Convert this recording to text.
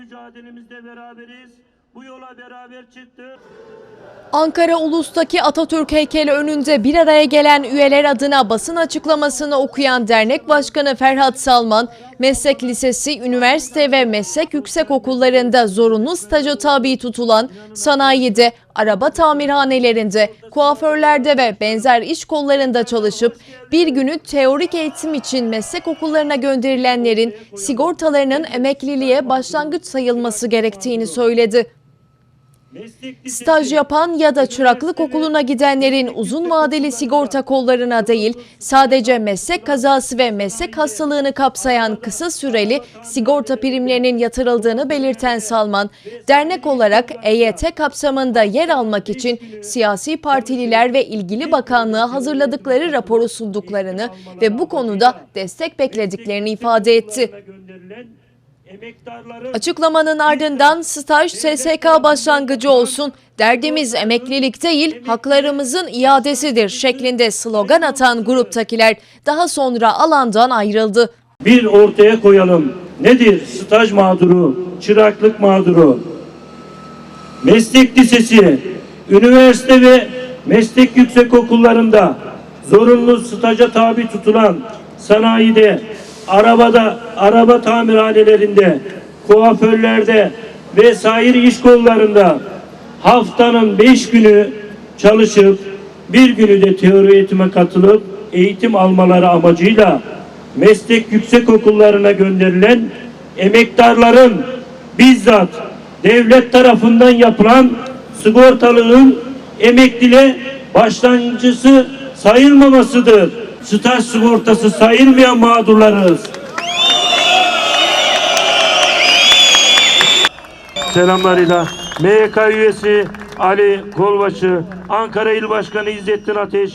mücadelemizde beraberiz. Bu yola beraber çıktık. Ankara Ulus'taki Atatürk heykeli önünde bir araya gelen üyeler adına basın açıklamasını okuyan dernek başkanı Ferhat Salman, meslek lisesi, üniversite ve meslek yüksekokullarında zorunlu staja tabi tutulan sanayide, araba tamirhanelerinde, kuaförlerde ve benzer iş kollarında çalışıp bir günü teorik eğitim için meslek okullarına gönderilenlerin sigortalarının emekliliğe başlangıç sayılması gerektiğini söyledi. Staj yapan ya da çıraklık okuluna gidenlerin uzun vadeli sigorta kollarına değil, sadece meslek kazası ve meslek hastalığını kapsayan kısa süreli sigorta primlerinin yatırıldığını belirten Salman, dernek olarak EYT kapsamında yer almak için siyasi partililer ve ilgili bakanlığa hazırladıkları raporu sunduklarını ve bu konuda destek beklediklerini ifade etti. Açıklamanın ardından staj SSK başlangıcı olsun, derdimiz emeklilik değil haklarımızın iadesidir şeklinde slogan atan gruptakiler daha sonra alandan ayrıldı. bir ortaya koyalım. Nedir? Staj mağduru, çıraklık mağduru, meslek lisesi, üniversite ve meslek yüksek okullarında zorunlu staja tabi tutulan sanayide, arabada, araba tamirhanelerinde, kuaförlerde ve sair iş kollarında haftanın beş günü çalışıp bir günü de teori eğitime katılıp eğitim almaları amacıyla meslek yüksek okullarına gönderilen emektarların bizzat devlet tarafından yapılan sigortalığın emekliliğe başlangıcısı sayılmamasıdır. Staj sigortası sayılmayan mağdurlarız. Selamlarıyla MYK üyesi Ali Kolbaşı, Ankara İl Başkanı İzzettin Ateş,